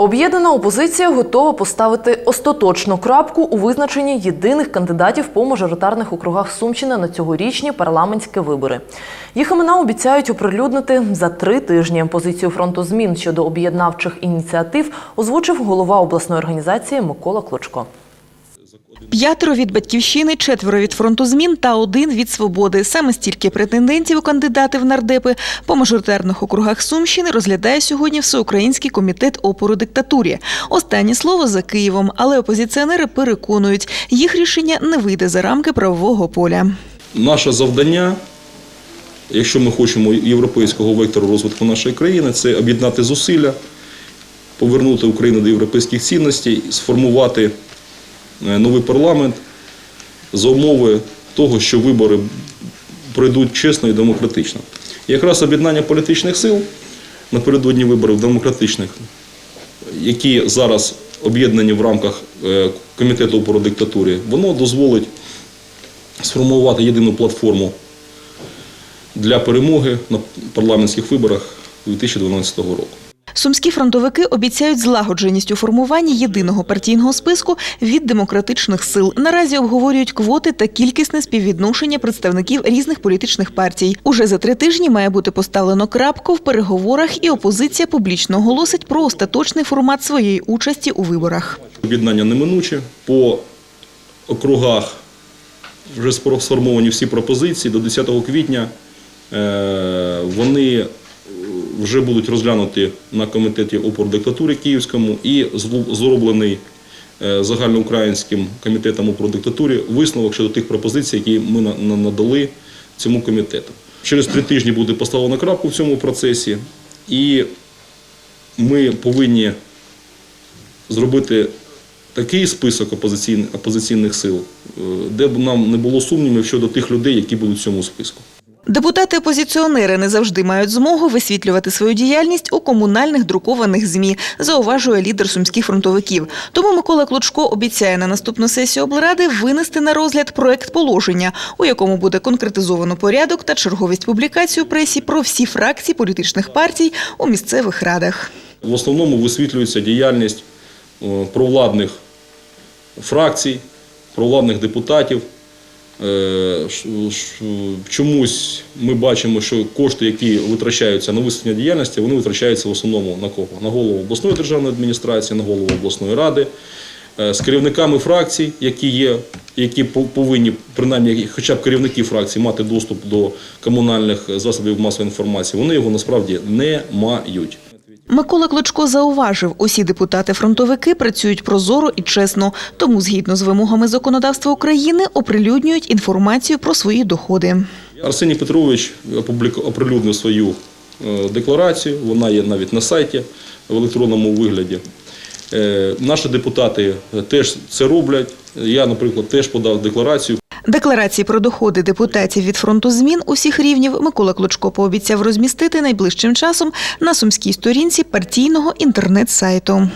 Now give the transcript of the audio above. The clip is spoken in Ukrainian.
Об'єднана опозиція готова поставити остаточну крапку у визначенні єдиних кандидатів по мажоритарних округах Сумщини на цьогорічні парламентські вибори. Їх імена обіцяють оприлюднити за три тижні. Позицію фронту змін щодо об'єднавчих ініціатив озвучив голова обласної організації Микола Клочко. П'ятеро від батьківщини, четверо від фронту змін та один від свободи. Саме стільки претендентів у кандидати в нардепи по мажоритарних округах Сумщини розглядає сьогодні Всеукраїнський комітет опору диктатурі. Останнє слово за Києвом, але опозиціонери переконують, їх рішення не вийде за рамки правового поля. Наше завдання, якщо ми хочемо європейського вектору розвитку нашої країни, це об'єднати зусилля, повернути Україну до європейських цінностей, сформувати новий парламент за умови того, що вибори пройдуть чесно і демократично. І якраз об'єднання політичних сил напередодні виборів демократичних, які зараз об'єднані в рамках е, комітету опору диктатурі, воно дозволить сформувати єдину платформу для перемоги на парламентських виборах 2012 року. Сумські фронтовики обіцяють злагодженість у формуванні єдиного партійного списку від демократичних сил. Наразі обговорюють квоти та кількісне співвідношення представників різних політичних партій. Уже за три тижні має бути поставлено крапку в переговорах, і опозиція публічно оголосить про остаточний формат своєї участі у виборах. Об'єднання неминуче. По округах вже сформовані всі пропозиції. До 10 квітня е, вони вже будуть розглянуті на комітеті опору диктатури Київському і зроблений е, загальноукраїнським комітетом опору диктатурі висновок щодо тих пропозицій, які ми на- на- надали цьому комітету. Через три тижні буде поставлено крапку в цьому процесі, і ми повинні зробити такий список опозиційних, опозиційних сил, е, де б нам не було сумнівів щодо тих людей, які будуть в цьому списку. Депутати-опозиціонери не завжди мають змогу висвітлювати свою діяльність у комунальних друкованих змі, зауважує лідер сумських фронтовиків. Тому Микола Клочко обіцяє на наступну сесію облради винести на розгляд проект положення, у якому буде конкретизовано порядок та черговість публікацій у пресі про всі фракції політичних партій у місцевих радах. В основному висвітлюється діяльність е, провладних фракцій, провладних депутатів. Е, Чомусь ми бачимо, що кошти, які витрачаються на висвітлення діяльності, вони витрачаються в основному на кого? На голову обласної державної адміністрації, на голову обласної ради, е, з керівниками фракцій, які є, які пов- повинні, принаймні, хоча б керівники фракцій, мати доступ до комунальних засобів масової інформації. Вони його насправді не мають. Микола Клочко зауважив, усі депутати-фронтовики працюють прозоро і чесно, тому згідно з вимогами законодавства України оприлюднюють інформацію про свої доходи. Арсеній Петрович оприлюднив свою е, декларацію, вона є навіть на сайті в електронному вигляді. Е, Наші депутати теж це роблять. Я, наприклад, теж подав декларацію. Декларації про доходи депутатів від фронту змін усіх рівнів Микола Клочко пообіцяв розмістити найближчим часом на сумській сторінці партійного інтернет-сайту.